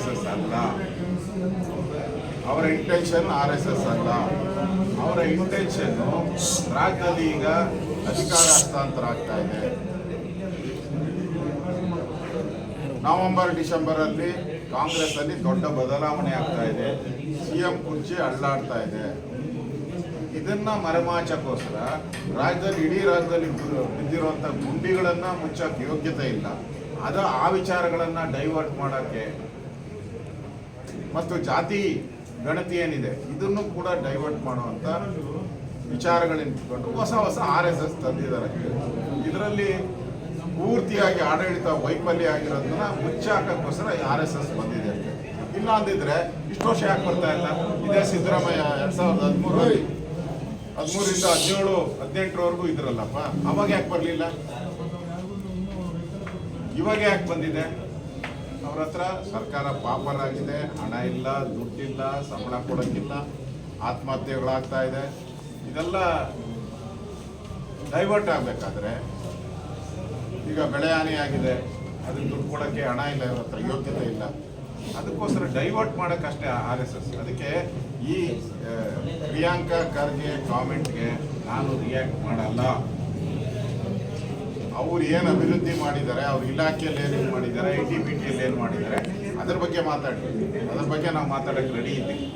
ಅಲ್ಲ. ಅವರ intention R S S ಅಲ್ಲ. ಅವರ ಇಂಟೆನ್ಷನ್ ರಾಜ್ಯದಲ್ಲಿ ಈಗ ಅಧಿಕಾರ ಹಸ್ತಾಂತರ ಆಗ್ತಾ ಇದೆ. ನವೆಂಬರ್ ಡಿಸೆಂಬರ್ ಅಲ್ಲಿ ಕಾಂಗ್ರೆಸ್ ಅಲ್ಲಿ ದೊಡ್ಡ ಬದಲಾವಣೆ ಆಗ್ತಾ ಇದೆ. ಸಿಎಂ ಕುರ್ಚಿ ಅಳ್ಳಾಡ್ತಾ ಇದೆ. ಇದನ್ನ ಮರೆಮಾಚಕ್ಕೋಸ್ಕರ ರಾಜ್ಯದಲ್ಲಿ, ಇಡೀ ರಾಜ್ಯದಲ್ಲಿ ಬಿ- ಬಿದ್ದಿರುವಂತ ಗುಂಡಿಗಳನ್ನ ಮುಚ್ಚಕ್ಕೆ ಯೋಗ್ಯತೆ ಇಲ್ಲ. ಅದ ಆ ವಿಚಾರಗಳನ್ನ ಡೈವರ್ಟ್ ಮಾಡಕ್ಕೆ ಮತ್ತು ಜಾತಿ ಗಣತಿ ಏನಿದೆ, ಇದನ್ನು ಕೂಡ ಡೈವರ್ಟ್ ಮಾಡುವಂತ ವಿಚಾರಗಳಿಂದ ಹೊಸ ಹೊಸ ಆರ್ ಎಸ್ ಎಸ್ ತಂದಿದ್ದಾರೆ. ಇದರಲ್ಲಿ ಪೂರ್ತಿಯಾಗಿ ಆಡಳಿತ ವೈಫಲ್ಯ ಆಗಿರೋದನ್ನ ಮುಚ್ಚಾಕೋಸ್ಕರ ಆರ್ ಎಸ್ ಎಸ್ ಬಂದಿದೆ ಇಲ್ಲ ಅಂದಿದ್ರೆ ಇಷ್ಟು ವರ್ಷ ಯಾಕೆ ಬರ್ತಾ ಇಲ್ಲ? ಇದೇ ಸಿದ್ದರಾಮಯ್ಯ ಎರಡ್ ಸಾವಿರದ ಹದಿಮೂರಲ್ಲಿ. ಹದಿಮೂರಿಂದ ಹದಿನೇಳು, ಹದಿನೆಂಟರವರೆಗೂ ಇದ್ರಲ್ಲಪ್ಪ. ಅವಾಗ ಯಾಕೆ ಬರಲಿಲ್ಲ? ಇವಾಗ ಯಾಕೆ ಬಂದಿದೆ? ಅವ್ರ ಹತ್ರ ಸರ್ಕಾರ ಪಾಪರಾಗಿದೆ ಹಣ ಇಲ್ಲ, ದುಡ್ಡಿಲ್ಲ, ಸಂಬಳ ಕೊಡೋಕ್ಕಿಲ್ಲ, ಆತ್ಮಹತ್ಯೆಗಳಾಗ್ತಾ ಇದೆ. ಇದೆಲ್ಲ ಡೈವರ್ಟ್ ಆಗಬೇಕಾದ್ರೆ ಈಗ ಬೆಳೆ ಹಾನಿಯಾಗಿದೆ ಅದಕ್ಕೆ ದುಡ್ಡು ಕೊಡೋಕ್ಕೆ ಹಣ ಇಲ್ಲ, ಇವ್ರ ಹತ್ರ ಯೋಗ್ಯತೆ ಇಲ್ಲ. ಅದಕ್ಕೋಸ್ಕರ ಡೈವರ್ಟ್ ಮಾಡೋಕ್ಕಷ್ಟೇ ಆರ್ ಎಸ್ ಎಸ್ ಅದಕ್ಕೆ ಈ ಪ್ರಿಯಾಂಕಾ ಖರ್ಗೆ ಕಾಮೆಂಟ್ಗೆ ನಾನು ರಿಯಾಕ್ಟ್ ಮಾಡಲ್ಲ. ಅವ್ರು ಏನು ಅಭಿವೃದ್ಧಿ ಮಾಡಿದ್ದಾರೆ, ಅವ್ರ ಇಲಾಖೆಯಲ್ಲಿ ಏನು ಮಾಡಿದ್ದಾರೆ ಐ ಟಿ ಬಿ ಟಿಯಲ್ಲಿ ಏನು ಮಾಡಿದ್ದಾರೆ, ಅದ್ರ ಬಗ್ಗೆ ಮಾತಾಡಿ. ಅದ್ರ ಬಗ್ಗೆ ನಾವು ಮಾತಾಡಕ್ಕೆ ರೆಡಿ ಇದ್ದೀವಿ.